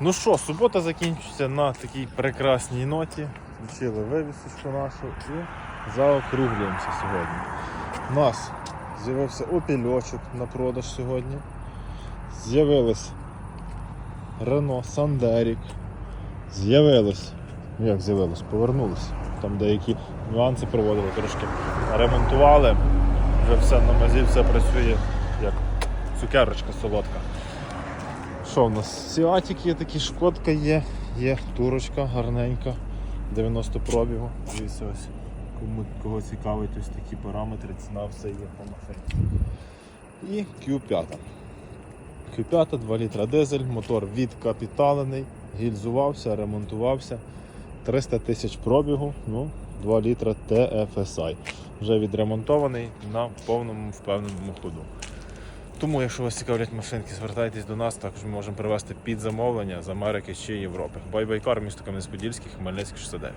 Ну що, субота закінчується на такій прекрасній ноті. Включили вивісочку нашу і заокруглюємося сьогодні. У нас з'явився опільочок на продаж сьогодні. З'явилось Рено Сандерік. З'явилось. Ну як з'явилось? Повернулось. Там деякі нюанси проводили, трошки ремонтували. Вже все на мазі, все працює як цукерочка солодка. Що в нас? Сіатік є такі, шкодка є, є турочка гарненька, 90 пробігу. Дивіться ось. Кому кого цікавить ось такі параметри, ціна все є по машині. І Q5. Q5, 2 літра дизель, мотор відкапіталений, гільзувався, ремонтувався. 300 тисяч пробігу, ну, 2 літра TFSI. Вже відремонтований на повному впевненому ходу. Тому, якщо вас цікавлять машинки, звертайтесь до нас, також ми можемо привезти під замовлення з Америки чи Європи. Байбайкар, місто Кам'янець-Подільський, Хмельницький 69.